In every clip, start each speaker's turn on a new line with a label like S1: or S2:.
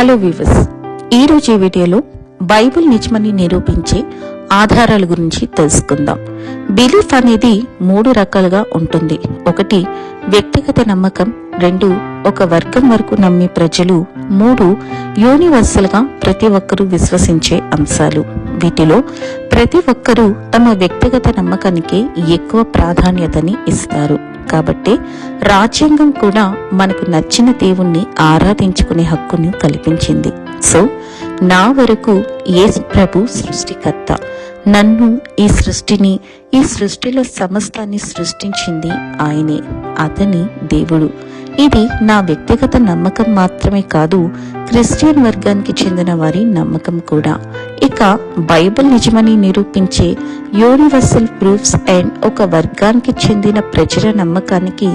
S1: Hello వివస్ ఈరోజు ఈ వీడియోలో బైబిల్ నిజమని నిరూపించే ఆధారాల గురించి తెలుసుకుందాం. బిలీఫ్ అనేది మూడు రకాలుగా ఉంటుంది. ఒకటి వ్యక్తిగత నమ్మకం. రెండు ఒక వర్గం వరకు నమ్మే ప్రజలు. మూడు యూనివర్సల్గా ప్రతి ఒక్కరూ విశ్వసించే అంశాలు. వీటిలో ప్రతి ఒక్కరూ తమ వ్యక్తిగత నమ్మకానికి ఎక్కువ ప్రాధాన్యతని ఇస్తారు. కాబట్టి రాజ్యాంగం కూడా మనకు నచ్చిన దేవుణ్ణి ఆరాధించుకునే హక్కును కల్పించింది. సో నా వరకు యేసు ప్రభు సృష్టికర్త. నన్ను ఈ సృష్టిని ఈ సృష్టిలో సమస్తాన్ని సృష్టించింది ఆయనే అతని దేవుడు. ఇది నా వ్యక్తిగత నమ్మకం మాత్రమే కాదు క్రిస్టియన్ వర్గానికి చెందిన వారి నమ్మకం కూడా. ఇక బైబిల్ నిజమని నిరూపించే యూనివర్సల్ ప్రూఫ్స్ అండ్ ఒక వర్గానికి చెందిన ప్రజల నమ్మకానికి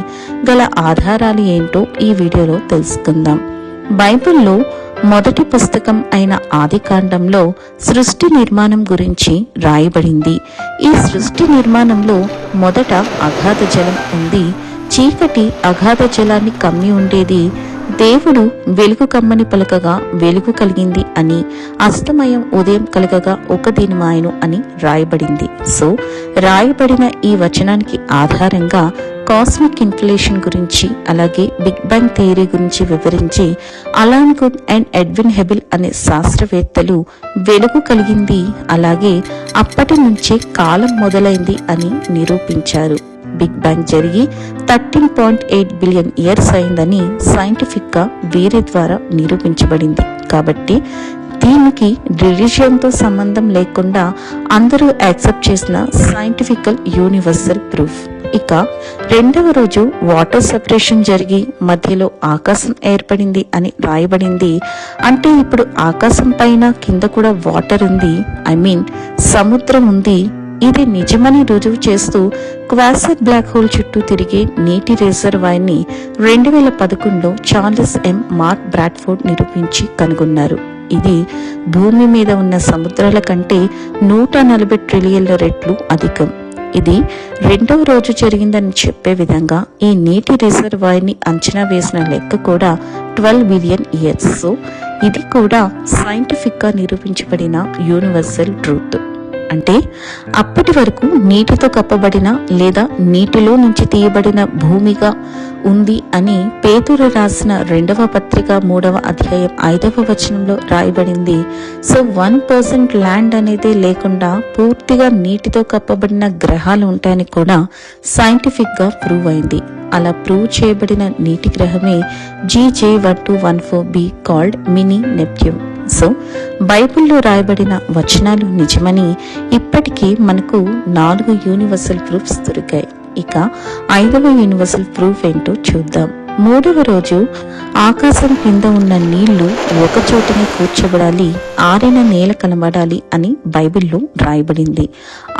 S1: గల ఆధారాలు ఏంటో ఈ వీడియోలో తెలుసుకుందాం. బైబిల్లో మొదటి పుస్తకం అయిన ఆదికాండంలో సృష్టి నిర్మాణం గురించి రాయబడింది. ఈ సృష్టి నిర్మాణంలో మొదట అగాధ జలం ఉంది. చీకటి అగాధ జలాన్ని కమ్మి ఉండేది. దేవుడు వెలుగు కమ్మని పలకగా వెలుగు కలిగింది అని అస్తమయం ఉదయం కలగగా ఒక దినమాయను అని రాయబడింది. సో రాయబడిన ఈ వచనానికి ఆధారంగా కాస్మిక్ ఇన్ఫ్లేషన్ గురించి అలాగే బిగ్ బ్యాంగ్ థియరీ గురించి వివరించి Alan Guth and Edwin Hubble అనే శాస్త్రవేత్తలు వెలుగు కలిగింది. అలాగే అప్పటి నుంచే కాలం మొదలైంది అని నిరూపించారు. బిగ్ బ్యాంగ్ జరిగి thirteen point eight billion years అయిందని సైంటిఫిక్గా వీరి ద్వారా నిరూపించబడింది. కాబట్టి దీనికి రిలీజియన్తో సంబంధం లేకుండా అందరూ యాక్సెప్ట్ చేసిన సైంటిఫికల్ యూనివర్సల్ ప్రూఫ్. ఇక రెండవ రోజు వాటర్ సెపరేషన్ జరిగి మధ్యలో ఆకాశం ఏర్పడింది అని రాయబడింది. అంటే ఇప్పుడు ఆకాశం పైన కింద కూడా వాటర్ ఉంది. ఐ మీన్ సముద్రం ఉంది. ఇది నిజమని రుజువు చేస్తూ క్వాసర్ బ్లాక్ హోల్ చుట్టూ తిరిగే నీటి రిజర్వాయర్ని రెండు వేల పదకొండులో చార్లెస్ ఎం. మార్క్ బ్రాడ్ఫోర్డ్ నిరూపించి కనుగొన్నారు. ఇది భూమి మీద ఉన్న సముద్రాల కంటే నూట నలభై ట్రిలియన్ల రెట్లు అధికం. ఇది రెండవ రోజు జరిగిందని చెప్పే విధంగా ఈ నీటి రిజర్వాయర్ని అంచనా వేసిన లెక్క కూడా ట్వెల్వ్ బిలియన్ ఇయర్స్. సో ఇది కూడా సైంటిఫిక్గా నిరూపించబడిన యూనివర్సల్ ట్రూత్. అంటే అప్పటి వరకు నీటితో కప్పబడిన లేదా నీటిలో నుంచి తీయబడిన భూమిగా ఉంది అని పేతురు రాసిన రెండవ పత్రిక మూడవ అధ్యాయం ఐదవ వచనంలో రాయబడింది. సో వన్ పర్సెంట్ ల్యాండ్ అనేది లేకుండా పూర్తిగా నీటితో కప్పబడిన గ్రహాలు ఉంటాయని కూడా సైంటిఫిక్గా ప్రూవ్ అయింది. అలా ప్రూవ్ చేయబడిన నీటి గ్రహమే GJ one two one four B called mini Neptune so బైబిల్లో రాయబడిన వచనాలు నిజమని ఇప్పటికీ మనకు నాలుగు యూనివర్సల్ ప్రూఫ్స్ దొరికాయి. ఇక ఐదవ యూనివర్సల్ ప్రూఫ్ ఏంటో చూద్దాం. మూడవ రోజు ఆకాశం కింద ఉన్న నీళ్ళు ఒక చోటనే కూర్చోబడాలి ఆరిన నేల కనబడాలి అని బైబిల్లో రాయబడింది.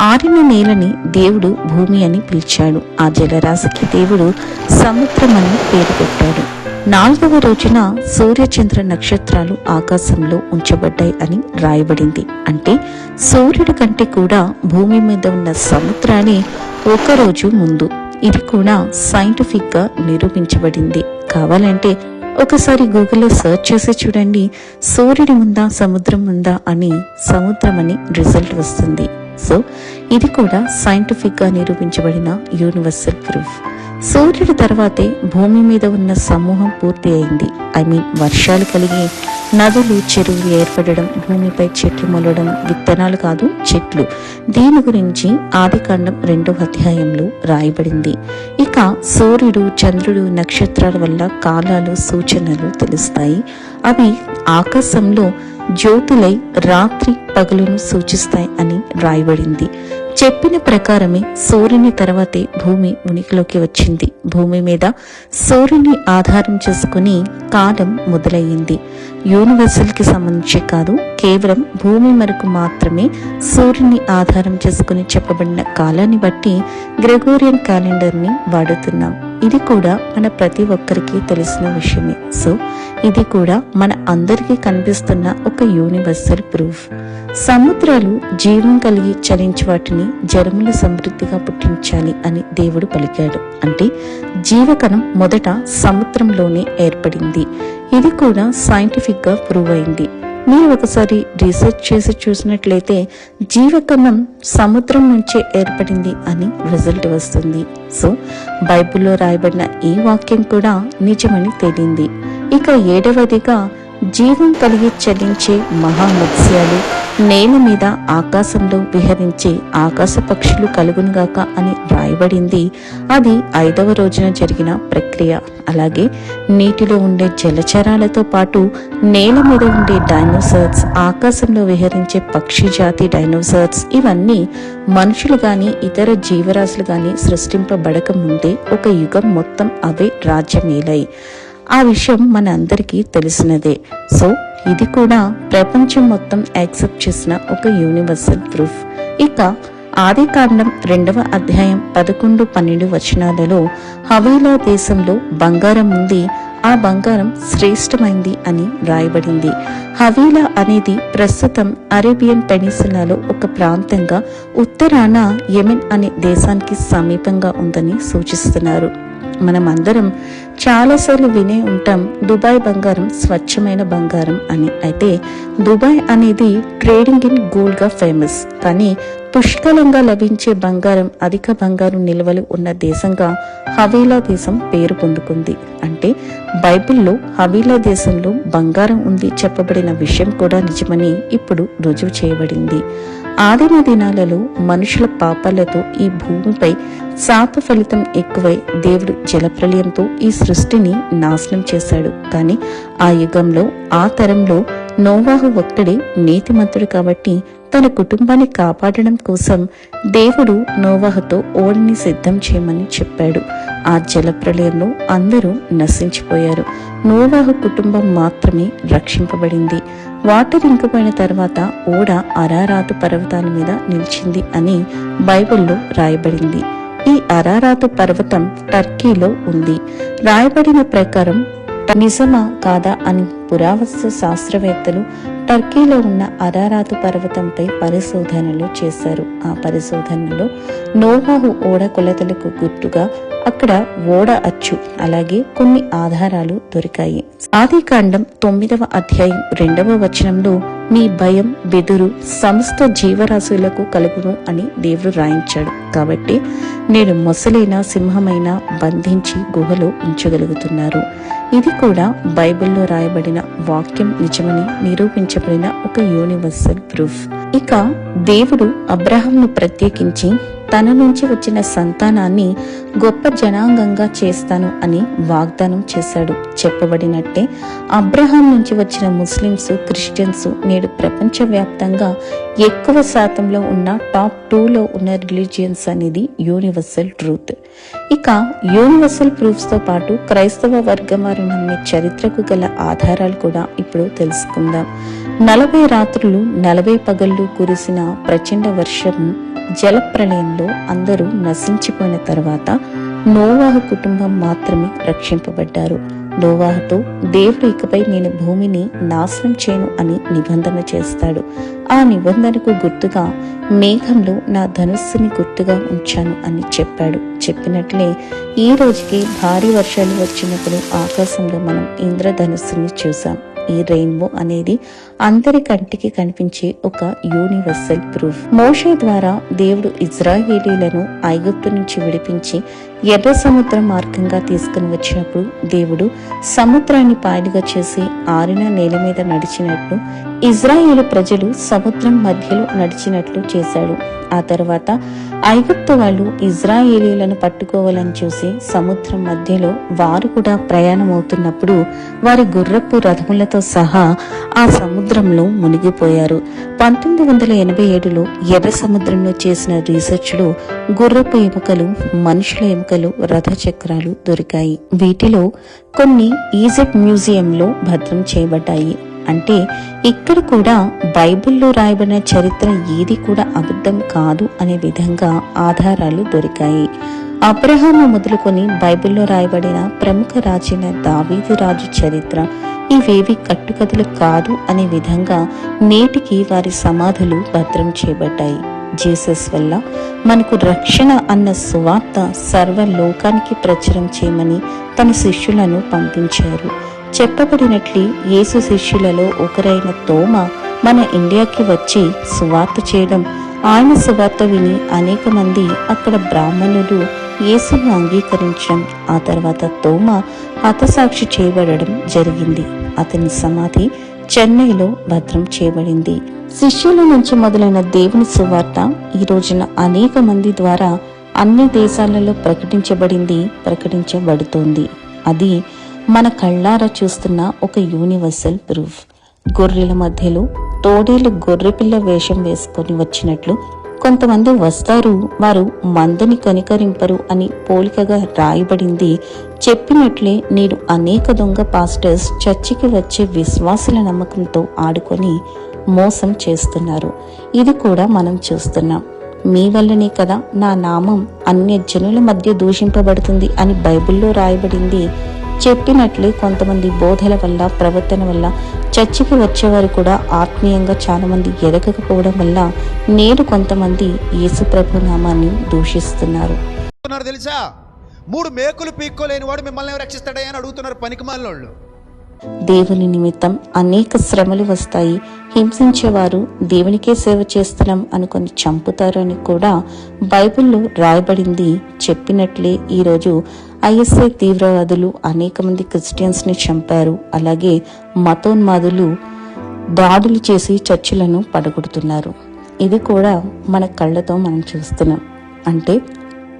S1: ఆరిన నేలని దేవుడు భూమి అని పిలిచాడు. ఆ జలరాశికి దేవుడు సముద్రం అని పేరు పెట్టాడు. నాలుగవ రోజున సూర్యచంద్ర నక్షత్రాలు ఆకాశంలో ఉంచబడ్డాయి అని రాయబడింది. అంటే సూర్యుడి కంటే కూడా భూమి మీద ఉన్న సముద్రాన్ని ఒక రోజు ముందు. ఇది కూడా సైంటిఫిక్గా నిరూపించబడింది. కావాలంటే ఒకసారి గూగుల్లో సెర్చ్ చేసి చూడండి. సూర్యుడి ఉందా సముద్రం ఉందా అని సముద్రం అని రిజల్ట్ వస్తుంది. సో ఇది కూడా సైంటిఫిక్గా నిరూపించబడిన యూనివర్సల్ ప్రూఫ్ సూర్యుడి తర్వాతే భూమి మీద ఉన్న సమూహం పూర్తి అయింది. ఐ మీన్ వర్షాలు కలిగి నదులు చెరువులు ఏర్పడడం భూమిపై చెట్లు మొలడం విత్తనాలు కాదు చెట్లు. దీని గురించి ఆదికాండం రెండవ అధ్యాయంలో రాయబడింది. ఇక సూర్యుడు చంద్రుడు నక్షత్రాల వల్ల కాలాలు సూచనలు తెలుస్తాయి. అవి ఆకాశంలో జ్యోతులై రాత్రి పగలును సూచిస్తాయి అని రాయబడింది. చెప్పిన ప్రకారమే సూర్యుని తర్వాతే భూమి ఉనికిలోకి వచ్చింది. భూమి మీద సూర్యుని ఆధారం చేసుకుని కాలం మొదలయ్యింది. యూనివర్సల్కి సంబంధించి కాదు కేవలం భూమి మరకు మాత్రమే సూర్యుని ఆధారం చేసుకుని చెప్పబడిన కాలాన్ని బట్టి గ్రెగోరియన్ క్యాలెండర్ని వాడుతున్నాం. ఇది కూడా మన ప్రతి ఒక్కరికి తెలిసిన విషయమే. సో ఇది కూడా మన అందరికీ కనిపిస్తున్న ఒక యూనివర్సల్ ప్రూఫ్. సముద్రాలు జీవం కలిగి చలించి వాటిని జలములు సమృద్ధిగా పుట్టించాలి అని దేవుడు పలికాడు. అంటే జీవకణం మొదట సముద్రంలోనే ఏర్పడింది. ఇది కూడా సైంటిఫిక్గా ప్రూవ్ అయింది. మీరు ఒకసారి రీసెర్చ్ చేసి చూసినట్లయితే జీవకణం సముద్రం నుంచే ఏర్పడింది అని రిజల్ట్ వస్తుంది. సో బైబిల్లో రాయబడిన ఈ వాక్యం కూడా నిజమని తేలింది. ఇక ఏడవదిగా జీవం కలిగి చలించే మహామత్స్యాలు నేల మీద ఆకాశంలో విహరించే ఆకాశ పక్షులు కలుగునుగాక అని రాయబడింది. అది ఐదవ రోజున జరిగిన ప్రక్రియ. అలాగే నీటిలో ఉండే జలచరాలతో పాటు నేల మీద ఉండే డైనోసార్స్ ఆకాశంలో విహరించే పక్షి జాతి డైనోసార్స్ ఇవన్నీ మనుషులు గాని ఇతర జీవరాశులు గాని సృష్టింపబడక ముందే ఒక యుగం మొత్తం అవే రాజ్యమేలాయి ఆ విషయం మన అందరికీ తెలిసినదే. సో ఇది కూడా ప్రపంచం మొత్తం యాక్సెప్ట్ చేసిన ఒక యూనివర్సల్ ప్రూఫ్. ఇక ఆది కాండం రెండవ అధ్యాయం పదకొండు పన్నెండు వచనాలలో హవేలా దేశంలో బంగారం ఉంది ఆ బంగారం శ్రేష్టమైంది అని రాయబడింది. హవీలా అనేది ప్రస్తుతం అరేబియన్ పెనిసులాలో ఒక ప్రాంతంగా ఉత్తరాన యెమెన్ అనే దేశానికి సమీపంగా ఉందని సూచిస్తున్నారు. మనం అందరం చాలాసార్లు వినే ఉంటాం దుబాయ్ బంగారం స్వచ్ఛమైన బంగారం అని. అయితే దుబాయ్ అనేది ట్రేడింగ్ ఇన్ గోల్డ్గా ఫేమస్. కానీ పుష్కలంగా లభించే బంగారం అధిక బంగారు నిల్వలు ఉన్న దేశంగా హవీలా దేశం పేరు పొందుకుంది. అంటే బైబిల్లో హవీలా దేశంలో బంగారం ఉంది చెప్పబడిన విషయం కూడా నిజమని ఇప్పుడు రుజువు చేయబడింది. ఆదిమ దినాలలో మనుషుల పాపాలతో ఈ భూమిపై శాప ఫలితం ఎక్కువై దేవుడు జలప్రలయంతో ఈ సృష్టిని నాశనం చేశాడు. కానీ ఆ యుగంలో ఆ తరంలో నోవాహు ఒక్కడే నీతిమంతుడు కాబట్టి తన కుటుంబాన్ని కాపాడడం కోసం దేవుడు నోవాహుతో ఓడిని సిద్ధం చేయమని చెప్పాడు. ఆ జలప్రలయంలో అందరూ నశించిపోయారు. నోవాహు కుటుంబం మాత్రమే రక్షింపబడింది. వాటర్ ఇంకిపోయిన తర్వాత ఓడ అరారాతు పర్వతాల మీద నిలిచింది అని బైబిల్లో రాయబడింది. ఈ అరారాతు పర్వతం టర్కీలో ఉంది. రాయబడిన ప్రకారం నిజమా కాదా అని పురావస్తు శాస్త్రవేత్తలు టర్కీలో ఉన్న అరారాతు పర్వతంపై పరిశోధనలు చేశారు. ఆ పరిశోధనలో నోవాహు ఓడ కొలతలకు గుర్తుగా అక్కడ ఓడ అచ్చు అలాగే కొన్ని ఆధారాలు దొరికాయి. ఆదికాండం తొమ్మిదవ అధ్యాయం రెండవ వచనంలో మీ భయం బెదురు సమస్త జీవరాశులకు కలుగును అని దేవుడు రాయించాడు. కాబట్టి నేను మొసలైన సింహమైన బంధించి గుహలో ఉంచగలుగుతున్నారు. ఇది కూడా బైబిల్లో రాయబడిన వాక్యం నిజమని నిరూపించబడిన ఒక యూనివర్సల్ ప్రూఫ్. ఇక దేవుడు అబ్రహాంను ప్రత్యేకించి తన నుంచి వచ్చిన సంతానాన్ని గొప్ప జనాంగంగా చేస్తాను అని వాగ్దానం చేశాడు. చెప్పబడినట్టే అబ్రహాం నుంచి వచ్చిన ముస్లిమ్స్ క్రిస్టియన్స్ నేడు ప్రపంచవ్యాప్తంగా ఎక్కువ శాతంలో ఉన్న టాప్ టూలో ఉన్న రిలీజియన్స్ అనేది యూనివర్సల్ ట్రూత్. ఇక యూనివర్సల్ ప్రూఫ్స్తో పాటు క్రైస్తవ వర్గం వారు నమ్మే చరిత్రకు గల ఆధారాలు కూడా ఇప్పుడు తెలుసుకుందాం. నలభై రాత్రులు నలభై పగళ్ళు కురిసిన ప్రచండ వర్షం జలప్రలయంలో అందరూ నశించిపోయిన తర్వాత నోవాహ కుటుంబం మాత్రమే రక్షింపబడ్డారు. నోవాహతో దేవుడు ఇకపై నేను భూమిని నాశనం చేయను అని నిబంధన చేస్తాడు. ఆ నిబంధనకు గుర్తుగా మేఘంలో నా ధనుస్సుని గుర్తుగా ఉంచాను అని చెప్పాడు. చెప్పినట్లే ఈ రోజుకి భారీ వర్షాలు వచ్చినప్పుడు ఆకాశంలో మనం ఇంద్రధనుస్సుని చూసాం ఈ రెయిన్బో అనేది అందరి కంటికి కనిపించే ఒక యూనివర్సల్ ప్రూఫ్. మోషే ద్వారా దేవుడు ఇజ్రాయేలీలను ఐగుప్తు నుంచి విడిపించి ఎర్ర సముద్రం మార్గంగా తీసుకుని వచ్చినప్పుడు దేవుడు సముద్రాన్ని పాయలుగా చేసి ఆరిన నేల మీద నడిచినట్లు ఇజ్రాయేలు ప్రజలు సముద్రం మధ్యలో నడిచినట్లు చేశాడు. ఆ తర్వాత ఐగుప్తు వాళ్ళు ఇజ్రాయేలీలను పట్టుకోవాలని చూసి సముద్రం మధ్యలో వారు కూడా ప్రయాణం అవుతున్నప్పుడు వారి గుర్రపు రథములతో సహా ఆ సముద్రంలో మునిగిపోయారు. పంతొమ్మిది వందల ఎనభై ఏడులో ఎర్ర సముద్రంలో చేసిన రీసెర్చ్లో గుర్రపు ఎముకలు మనుషుల ఎముకలు రథ చక్రాలు దొరికాయి. వీటిలో కొన్ని ఈజిప్ట్ మ్యూజియంలో భద్రం చేయబడ్డాయి. అంటే ఇక్కడ కూడా బైబిల్లో రాయబడిన చరిత్ర ఏది కూడా అబద్ధం కాదు అనే విధంగా ఆధారాలు దొరికాయి. అబ్రహాము మొదలుకొని బైబిల్లో రాయబడిన ప్రముఖ రాజైన దావీదు రాజు చరిత్ర ఇవేవి కట్టుకథలు కాదు అనే విధంగా నేటికి వారి సమాధులు భద్రం చేయబడ్డాయి. జీసస్ వల్ల మనకు రక్షణ అన్న సువార్త సర్వ లోకానికి ప్రచురం చేయమని తన శిష్యులను పంపించారు. చెప్పబడినట్లు యేసు శిష్యులలో ఒకరైన తోమ మన ఇండియాకి వచ్చి సువార్త చేయడం. ఆయన సువార్త విని అనేక మంది అక్కడ బ్రాహ్మణులు యేసును అంగీకరించడం. ఆ తర్వాత తోమ హతసాక్షి చేయబడడం జరిగింది. అతని సమాధి చెన్నైలో భద్రం చేయబడింది. శిష్యుల నుంచి మొదలైన దేవుని సువార్త ఈ రోజున అనేక మంది ద్వారా అన్ని దేశాలలో ప్రకటించబడింది ప్రకటించబడుతోంది. అది మన కళ్ళారా చూస్తున్న ఒక యూనివర్సల్ ప్రూఫ్ గొర్రెల మధ్యలో తోడేలు గొర్రెపిల్ల వేషం వేసుకొని వచ్చినట్లు కొంతమంది వస్తారు వారు మందని కనికరింపరు అని పోలికగా రాయబడింది. చెప్పినట్లే నేడు అనేక దొంగ పాస్టర్స్ చర్చికి వచ్చే విశ్వాసుల నమ్మకంతో ఆడుకొని మోసం చేస్తున్నారు. ఇది కూడా మనం చూస్తున్నాం. మీ వల్లనే కదా నా నామం అన్య జనుల మధ్య దూషింపబడుతుంది అని బైబిల్లో రాయబడింది. చెప్పినట్లే కొంతమంది బోధల వల్ల ప్రవర్తన వల్ల చర్చికి వచ్చేవారు కూడా ఆత్మీయంగా చాలా మంది ఎదగకపోవడం వల్ల నేడు కొంతమంది యేసుప్రభు నామాన్ని దూషిస్తున్నారు.
S2: తెలుసా? మూడు మేకులు పీక్కోలేని వాడు మిమ్మల్ని ఎవరు రక్షిస్తాడని అని అడుగుతున్నారు పనికిమాలిన వాళ్ళు
S1: దేవుని నిమిత్తం అనేక శ్రమలు వస్తాయి. హింసించేవారు దేవునికే సేవ చేస్తున్నాం అనుకొని చంపుతారు అని కూడా బైబిల్లో రాయబడింది. చెప్పినట్లే ఈరోజు ఐఎస్ఐ తీవ్రవాదులు అనేక మంది క్రిస్టియన్స్ని చంపారు. అలాగే మతోన్మాదులు దాడులు చేసి చర్చిలను పడగొడుతున్నారు. ఇది కూడా మన కళ్ళతో మనం చూస్తున్నాం. అంటే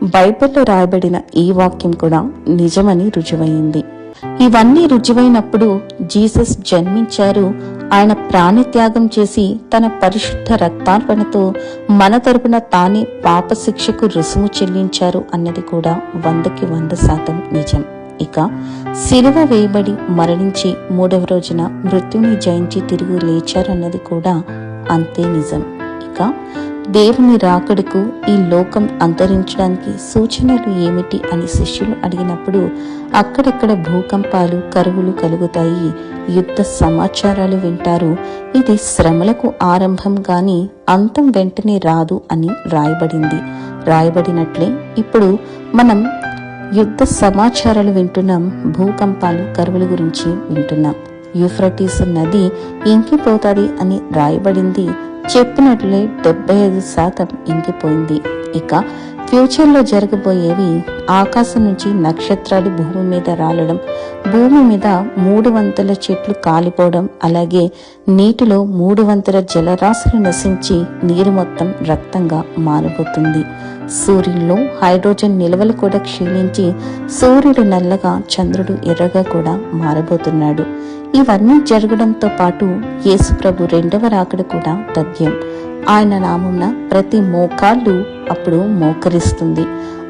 S1: బైబిల్లో రాయబడిన ఈ వాక్యం కూడా నిజమని రుజువైంది. ఇవన్నీ రుజువైనప్పుడు జీసస్ జన్మించారు. ఆయన ప్రాణత్యాగం చేసి తన పరిశుద్ధ రక్తార్పణతో మన తరపున తానే పాప శిక్షకు రుసుము చెల్లించారు అన్నది కూడా వందకి వంద శాతం నిజం. ఇక సిలువ వేయబడి మరణించి మూడవ రోజున మృత్యుని జయించి తిరిగి లేచారన్నది కూడా అంతే నిజం. ఇక దేవుని రాకడకు ఈ లోకం అంతరించడానికి సూచనలు ఏమిటి అని శిష్యులు అడిగినప్పుడు అక్కడక్కడ భూకంపాలు కరువులు కలుగుతాయి. యుద్ధ సమాచారాలు వింటారు. ఇది శ్రమలకు ఆరంభం గాని అంతం వెంటనే రాదు అని రాయబడింది. రాయబడినట్లే ఇప్పుడు మనం యుద్ధ సమాచారాలు వింటున్నాం భూకంపాలు కరువుల గురించి వింటున్నాం. యూఫ్రటీస్ నది ఇంకిపోతుంది అని రాయబడింది. చెప్పినట్లే డెబ్బై ఐదు శాతం ఇంకిపోయింది. ఇక ఫ్యూచర్లో జరగబోయేవి ఆకాశం నుంచి నక్షత్రాలు భూమి మీద రాలడం భూమి మీద మూడు వంతుల చెట్లు కాలిపోవడం అలాగే నీటిలో మూడు వంతుల జలరాశులు నశించి నీరు మొత్తం రక్తంగా మారబోతుంది సూర్యుల్లో హైడ్రోజన్ నిల్వలు కూడా క్షీణించి సూర్యుడు నల్లగా చంద్రుడు ఎర్రగా కూడా మారబోతున్నాడు. ఇవన్నీ జరగడంతో పాటు యేసుప్రభు రెండవ రాకడ కూడా తథ్యం. ఆయన నామున్న ప్రతి మోకాళ్ళు అప్పుడు మోకరిస్తుంది.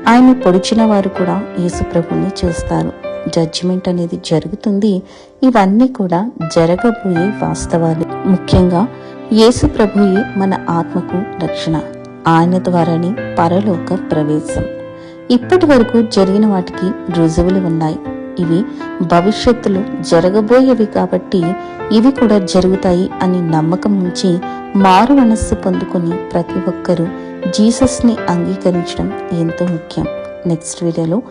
S1: ఆయన పొడిచిన వారు కూడా యేసుప్రభుని చూస్తారు. జడ్జిమెంట్ అనేది జరుగుతుంది. ఇవన్నీ కూడా జరగబోయే వాస్తవాలు. ముఖ్యంగా యేసుప్రభుయే మన ఆత్మకు రక్షణ. ఆయన ద్వారానే పరలోక ప్రవేశం. ఇప్పటి వరకు జరిగిన వాటికి రుజువులు ఉన్నాయి. ఇవి భవిష్యత్తులో జరగబోయేవి కాబట్టి ఇవి కూడా జరుగుతాయి అని నమ్మకం ఉంచి మారు మనస్సు పొందుకుని ప్రతి ఒక్కరూ జీసస్ని అంగీకరించడం ఎంతో ముఖ్యం. నెక్స్ట్ వీడియోలో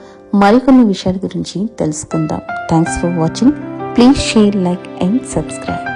S1: మరికొన్ని విషయాల గురించి తెలుసుకుందాం. Thanks for watching please share like and subscribe